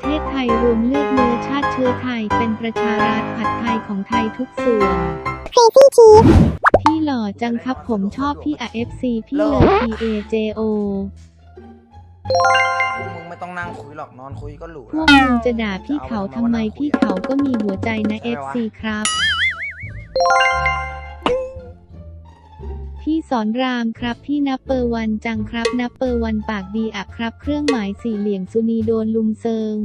เทศไทยรวมเลือดเนื้อชาติเชื้อไทย เป็นประชารัฐผัดไทยของไทยทุกส่วน Crazy Chief พี่หล่อจังครับผมชอบพี่ RFC พี่เลย PAJO มึงไม่ต้องนั่งคุยหรอกนอนคุยก็หรูพวแล้วกมึงจะด่าพี่เขาทำไมพี่เขาก็มีหัวใจนะ FC ครับ พี่สอนรามครับ พี่นับเปอร์วันจังครับ นับเปอร์วันปากดีอะครับ เครื่องหมายสี่เหลี่ยมสุนีโดนลุมเซิง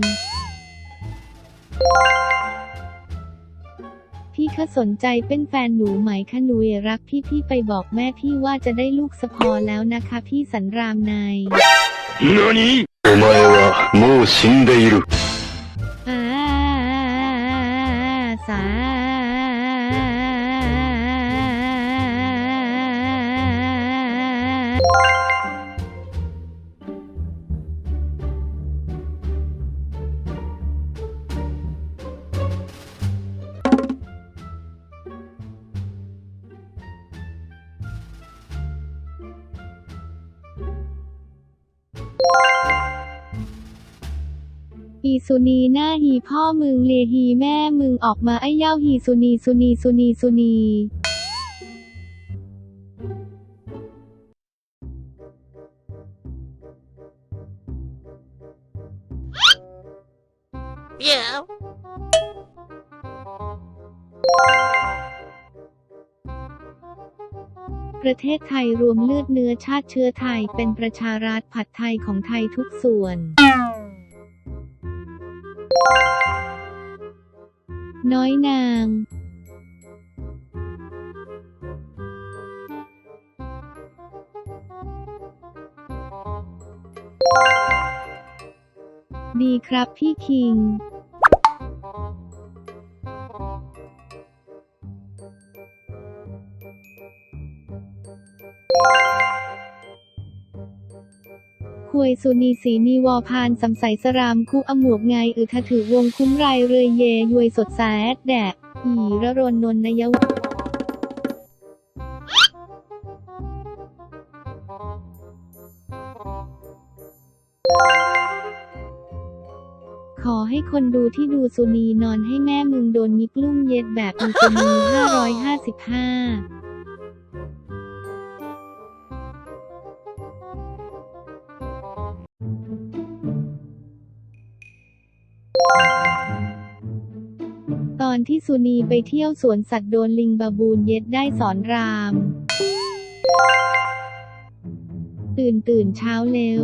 พี่คะสนใจเป็นแฟนหนูไหมคะหนูเอรักพี่พี่ไปบอกแม่พี่ว่าจะได้ลูกสะพอแล้วนะคะ พี่สันรามนาย 何お前はもう死んでいる。 อีสุนีหน้าฮีพ่อมึงเลียฮีแม่มึงออกมาไอ้เย้าฮีสุนีสุนีสุนีสุนีประเทศไทยรวมเลือดเนื้อชาติเชื้อไทยเป็นประชารัฐผัดไทยของไทยทุกส่วน น้อยนางดีครับพี่คิง วยสุนีสีนีวอพานสำใสสรามคุอมวกไงอือทถือวงคุ้มไรเรยเยยวยสดแสดแดดอีระรนนนนยวขอให้คนดูที่ดูสุนีนอนให้แม่มึงโดนมิกลุ่มเย็ดแบบอีสุนี555ตอ อนที่สุนีไปเที่ยวสวนสัตว์โดนลิงบาบูนเย็ดได้สอนราม ตื่นตื่นเช้าเร็ว